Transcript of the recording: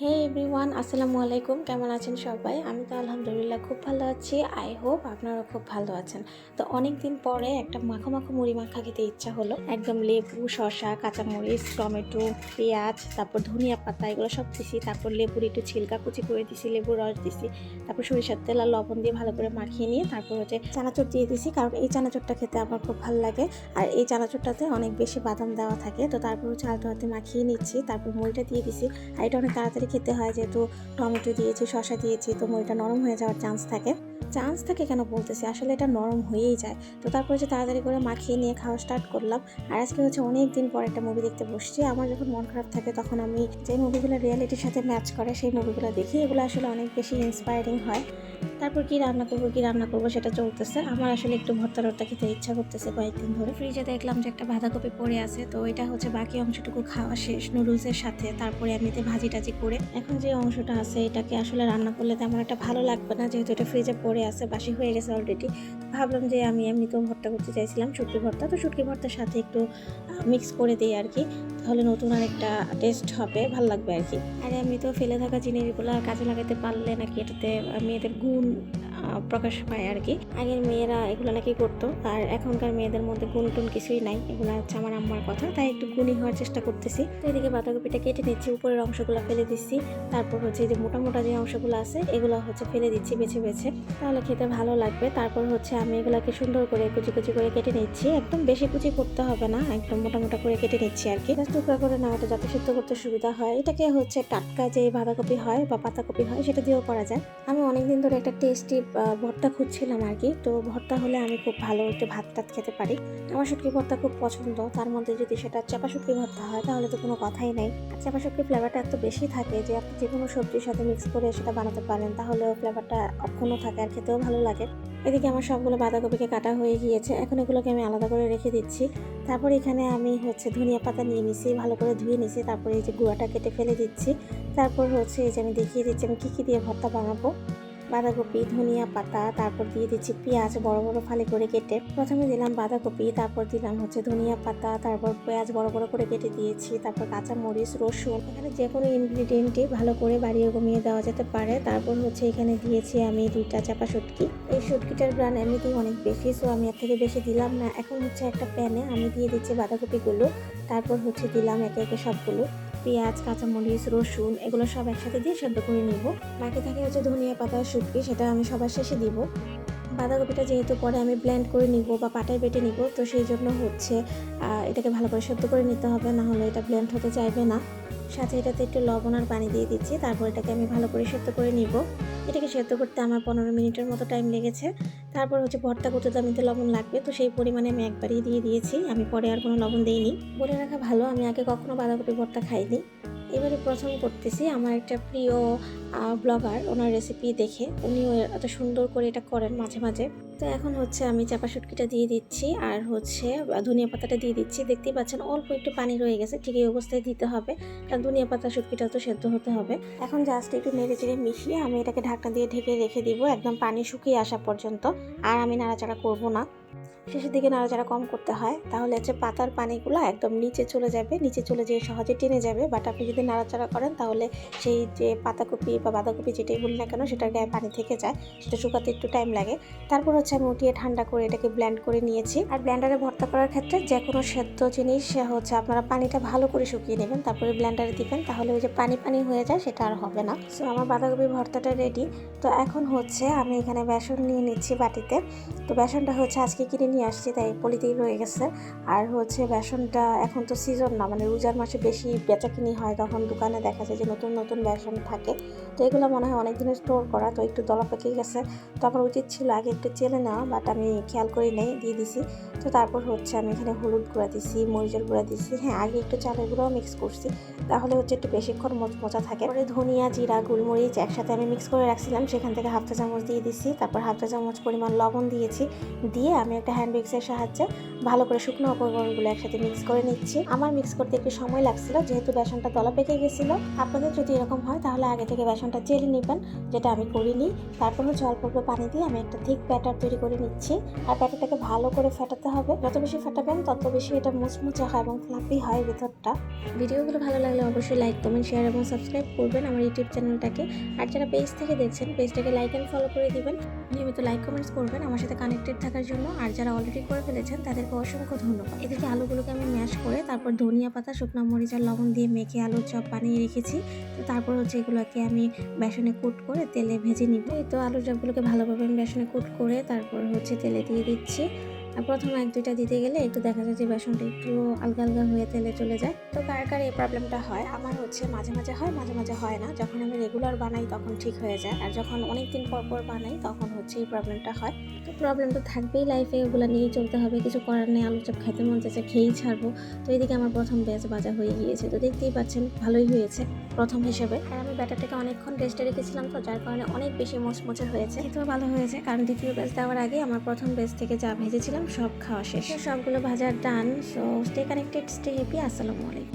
হে everyone আসসালামু আলাইকুম। কেমন আছেন সবাই? আমি তো আলহামদুলিল্লাহ খুব ভালো আছি। আই হোপ আপনারাও খুব ভালো আছেন। তো অনেক দিন পরে একটা মাখো মাখো মুড়ি মাখা খেতে ইচ্ছা হলো। একদম লেবু, শসা, কাঁচামরিচ, টমেটো, পেঁয়াজ, তারপর ধনিয়া পাতা, এগুলো সব দিছি। তারপর লেবুর একটু ছিলকা কুচি করে দিছি, লেবুর রস দিছি। তারপর সরিষার তেল আর লবণ দিয়ে ভালো করে মাখিয়ে নিয়ে তারপর হচ্ছে চানাচুর দিয়ে দিছি, কারণ এই চানাচুরটা খেতে আমার খুব ভালো লাগে। আর এই চানাচুরটাতে অনেক বেশি বাদাম দেওয়া থাকে। তো তারপর হচ্ছে আলতো হাতে মাখিয়ে নিচ্ছি, তারপর মুড়িটা দিয়ে দিছি। আর এটা অনেক তাড়াতাড়ি খেতে হয়, যেহেতু টমেটো দিয়েছি, শসা দিয়েছি, তো মুড়িটা নরম হয়ে যাওয়ার চান্স থাকে। চান্স থাকে কেন বলতেছি? আসলে এটা নরম হয়েই যায়। তো তারপর হচ্ছে তাড়াতাড়ি করে মাখিয়ে নিয়ে খাওয়া স্টার্ট করলাম। আর আজকে হচ্ছে অনেক দিন পর একটা মুভি দেখতে বসছি। আমার যখন মন খারাপ থাকে তখন আমি যে মুভিগুলো রিয়েলিটির সাথে ম্যাচ করে সেই মুভিগুলো দেখি। এগুলো আসলে অনেক বেশি ইন্সপায়ারিং হয়। তারপর কি রান্না করব, কি রান্না করব সেটা চলতেছে। আমার আসলে একটু ভর্তা টর্তা খেতে ইচ্ছা করতেছে কয়েকদিন ধরে। ফ্রিজে দেখলাম যে একটা বাঁধাকপি পড়ে আছে। তো এটা হচ্ছে বাকি অংশটুকু খাওয়া শেষ নুডলসের সাথে। তারপরে এমনিতে ভাজি টাজি করে এখন যে অংশটা আছে, এটাকে আসলে রান্না করলে তেমন একটা ভালো লাগবে না। যেহেতু এটা ফ্রিজে পড়ে আছে, বাসি হয়ে গেছে অলরেডি ভাবলাম যে আমি এমনিতেও ভর্তা করতে চাইছিলাম শুটকি ভর্তা। তো শুটকি ভর্তার সাথে একটু মিক্স করে দিই আর কি তাহলে নতুন আর একটা টেস্ট হবে, ভালো লাগবে আর কি আর এমনিতেও ফেলে থাকা জিনিসগুলো কাজে লাগাতে পারলে নাকি এটাতে মেয়েদের গুণ প্রকাশ পায় আর কি। আগের মেয়েরা এগুলো নাকি করতো, আর এখনকার মেয়েদের মধ্যে গুণ টুন কিছুই নাই। এগুলো হচ্ছে আমার আম্মার কথা, তাই একটু গুণী হওয়ার চেষ্টা করতেছি। তো এদিকে বাঁধাকপিটা কেটে নিচ্ছি, উপরের অংশগুলো ফেলে দিচ্ছি। তারপর হচ্ছে যে মোটা মোটা যে অংশগুলো আছে, এগুলো হচ্ছে ফেলে দিচ্ছি বেছে বেছে। তাহলে খেতে ভালো লাগবে। তারপর হচ্ছে আমি এগুলাকে সুন্দর করে কুচি কুচি করে কেটে নিচ্ছি। একদম বেশি কুচি করতে হবে না, একদম মোটা মোটা করে কেটে নিচ্ছি আর কি। টুকরা করে নেওয়াটা যাতে সিদ্ধ করতে সুবিধা হয়। এটাকে হচ্ছে টাটকা যে বাঁধাকপি হয় বা পাতাকপি হয়, সেটা দিয়েও করা যায়। আমি অনেকদিন ধরে একটা টেস্টি ভর্তা খুঁজছিলাম আর কি। তো ভর্তা হলে আমি খুব ভালো একটু ভাত টাত খেতে পারি। আমার শুটকি ভর্তা খুব পছন্দ। তার মধ্যে যদি সেটা চাপা শুটকি ভর্তা হয়, তাহলে তো কোনো কথাই নেই। আর চাপা শুটকি ফ্লেভারটা এত বেশি থাকে যে আপনি যে কোনো সবজির সাথে মিক্স করে সেটা বানাতে পারেন, তাহলেও ফ্লেভারটা অক্ষুণ্ণ থাকে আর খেতেও ভালো লাগে। এদিকে আমার সবগুলো বাঁধাকপিকে কাটা হয়ে গিয়েছে। এখন এগুলোকে আমি আলাদা করে রেখে দিচ্ছি। তারপর এখানে আমি হচ্ছে ধনিয়া পাতা নিয়ে নিছি, ভালো করে ধুয়ে নিছি। তারপরে এই যে গুঁড়াটা কেটে ফেলে দিচ্ছি। তারপর হচ্ছে এই যে আমি দেখিয়ে দিচ্ছি আমি কী কী দিয়ে ভর্তা বানাবো। বাঁধাকপি, ধনিয়া পাতা, তারপর দিয়ে দিচ্ছি পেঁয়াজ, বড় বড় ফালি করে কেটে প্রথমে দিলাম বাঁধাকপি, তারপর দিলাম হচ্ছে ধনিয়া পাতা, তারপর পেঁয়াজ বড় বড় করে কেটে দিয়েছি, তারপর কাঁচা মরিচ রসুন, এখানে যে কোনো ইনগ্রিডিয়েন্টই ভালো করে বাড়িয়ে কমিয়ে দেওয়া যেতে পারে। তারপর হচ্ছে এখানে দিয়েছি আমি দুইটা চাপা শুটকি। এই শুটকিটার ব্রান এমনিতেই অনেক বেশি সো আমি এর থেকে বেশি দিলাম না। এখন হচ্ছে একটা প্যানে আমি দিয়ে দিচ্ছি বাঁধাকপিগুলো, তারপর হচ্ছে দিলাম একে একে সবগুলো। পেঁয়াজ, কাঁচামরিচ, রসুন এগুলো সব একসাথে দিয়ে সেদ্ধ করে নিব। বাকি থাকে হচ্ছে ধনিয়া পাতা, শুটকি, সেটা আমি সবার শেষে দিব। বাঁধাকপিটা যেহেতু পরে আমি ব্লেন্ড করে নিব বা পাটায় বেটে নিব, তো সেই জন্য হচ্ছে এটাকে ভালো করে সেদ্ধ করে নিতে হবে না হলে এটা ব্লেন্ড হতে চাইবে না। সাথে এটাতে একটু লবণ আর পানি দিয়ে দিচ্ছি। তারপর এটাকে আমি ভালো করে সেদ্ধ করে নিব। এটাকে সেদ্ধ করতে আমার পনেরো মিনিটের মতো টাইম লেগেছে। তারপর হচ্ছে ভর্তা করতে তো আমি তো লবণ লাগবে, তো সেই পরিমাণে আমি একবারই দিয়ে দিয়েছি। আমি পরে আর কোনো লবণ দিইনি। বলে রাখা ভালো, আমি আগে কখনও বাঁধাকপি ভর্তা খাইনি। এবারে প্রথম করতেছি আমার একটা প্রিয় ব্লগার ওনার রেসিপি দেখে। উনিও এত সুন্দর করে এটা করেন মাঝে মাঝে। তো এখন হচ্ছে আমি চাপা শুটকিটা দিয়ে দিচ্ছি আর হচ্ছে ধনিয়া পাতাটা দিয়ে দিচ্ছি। দেখতেই পাচ্ছেন অল্প একটু পানি রয়ে গেছে, ঠিক এই অবস্থায় দিতে হবে। কারণ ধনিয়া পাতা শুটকিটা তো সেদ্ধ হতে হবে। এখন জাস্ট একটু নেড়ে চেড়ে মিশিয়ে আমি এটাকে ঢাকনা দিয়ে ঢেকে রেখে দিব, একদম পানি শুকিয়ে আসা পর্যন্ত। আর আমি নাড়াচাড়া করব না। শেষের দিকে নাড়াচাড়া কম করতে হয়, তাহলে হচ্ছে পাতার পানিগুলো একদম নিচে চলে যাবে, নিচে চলে যেয়ে সহজে টেনে যাবে। বাট আপনি যদি নাড়াচাড়া করেন, তাহলে সেই যে পাতাকপি বা বাঁধাকপি যেটাই বলি না কেন, সেটার গায়ে পানি থেকে যায়, সেটা শুকাতে একটু টাইম লাগে। তারপর হচ্ছে আমি উঠিয়ে ঠান্ডা করে এটাকে ব্ল্যান্ড করে নিয়েছি। আর ব্ল্যান্ডারে ভর্তা করার ক্ষেত্রে যে কোনো সেদ্ধ জিনিস হচ্ছে আপনারা পানিটা ভালো করে শুকিয়ে নেবেন, তারপরে ব্ল্যান্ডারে দিবেন, তাহলে ওই যে পানি পানি হয়ে যায়, সেটা আর হবে না। সো আমার বাঁধাকপি ভর্তাটা রেডি তো এখন হচ্ছে আমি এখানে বেসন নিয়ে নিচ্ছি বাটিতে। তো বেসনটা হচ্ছে আজকে কিনে নিয়ে আসছি, তাই পলিতেই রয়ে গেছে। আর হচ্ছে বেসনটা এখন তো সিজন না মানে রোজার মাসে বেশি বেচাকিনি হয়, তখন দোকানে দেখা যায় যে নতুন নতুন বেসন থাকে। তো এগুলো মনে হয় অনেক দিনের স্টোর করা, তো একটু দলা পেকে গেছে। তো আমার উচিত ছিল আগে একটু চেলে নেওয়া বাট আমি খেয়াল করি নেই, দিয়ে দিছি। তো তারপর হচ্ছে আমি এখানে হলুদ গুঁড়া দিছি, মরিচের গুঁড়া দিছি। হ্যাঁ আগে একটু চালের গুঁড়াও মিক্স করছি, তাহলে হচ্ছে একটু বেশিক্ষণ মচমচা থাকে। পরে ধনিয়া, জিরা, গোলমরিচ একসাথে আমি মিক্স করে রাখছিলাম, সেখান থেকে হাফটা চামচ দিয়ে দিছি। তারপর হাফ চা চামচ পরিমাণ লবণ দিয়েছি। দিয়ে আমি একটা হ্যান্ড হ্যান্ড মিক্সের সাহায্যে ভালো করে শুকনো উপকরণগুলো একসাথে মিক্স করে নিচ্ছি। আমার মিক্স করতে একটু সময় লাগছিল, যেহেতু বেসনটা দলা পেকে গেছিল। আপনাদের যদি এরকম হয়, তাহলে আগে থেকে বেসনটা চেলে নেবেন, যেটা আমি করিনি। তারপর হচ্ছে অল্প অল্প পানি দিয়ে আমি একটা ঠিক ব্যাটার তৈরি করে নিচ্ছি। আর ব্যাটারটাকে ভালো করে ফেটাতে হবে। যত বেশি ফেটাবেন, তত বেশি এটা মুচমুচে হয় এবং ফ্লাপি হয় ভেতরটা। ভিডিওগুলো ভালো লাগলে অবশ্যই লাইক কমেন্ট শেয়ার এবং সাবস্ক্রাইব করবেন আমার ইউটিউব চ্যানেলটাকে আর যারা পেজ থেকে দেখছেন পেজটাকে লাইক অ্যান্ড ফলো করে দিবেন। নিয়মিত লাইক কমেন্টস করবেন আমার সাথে কানেক্টেড থাকার জন্য। আর যারা অলরেডি করে ফেলেছেন, তাদেরকে অসংখ্য ধন্যবাদ। এদিকে আলুগুলোকে আমি ম্যাশ করে তারপর ধনিয়া পাতা, শুকনো মরিচ আর লবণ দিয়ে মেখে আলুর চপ বানিয়ে রেখেছি। তো তারপর হচ্ছে এগুলোকে আমি বেসনে কুট করে তেলে ভেজে নিব। তো আলুর চপগুলোকে ভালোভাবে আমি বেসনে কুট করে তারপর হচ্ছে তেলে দিয়ে দিচ্ছি। প্রথম এক, দুইটা দিতে গেলে একটু দেখা যায় যে বেসনটা একটু আলগা আলগা হয়ে তেলে চলে যায়। তো কার কার এই প্রবলেমটা হয়? আমার হচ্ছে মাঝে মাঝে হয়, মাঝে মাঝে হয় না। যখন আমি রেগুলার বানাই তখন ঠিক হয়ে যায়। আর যখন অনেক দিন পর পর বানাই তখন হচ্ছে এই প্রবলেমটা হয়। তো প্রবলেম তো থাকবেই লাইফে ওগুলো নিয়েই চলতে হবে। কিছু করার নেই, আলু চপ খেতে মন চাইছে, খেয়েই ছাড়বো। তো এদিকে আমার প্রথম ব্যাচ বাজা হয়ে গিয়েছে। তো দেখতেই পাচ্ছেন, ভালোই হয়েছে প্রথম হিসেবে। আর আমি ব্যাটারটাকে অনেকক্ষণ রেস্টে রেখেছিলাম তো, যার কারণে অনেক বেশি মোচমোচে হয়েছে। খেতেও ভালো হয়েছে। কারণ দ্বিতীয় ব্যাচ দেওয়ার আগে আমার প্রথম ব্যাচ থেকে যা ভেজেছিলাম সব খাওয়া শেষ। সবগুলো ভাজার done so stay connected stay happy আসসালামু আলাইকুম।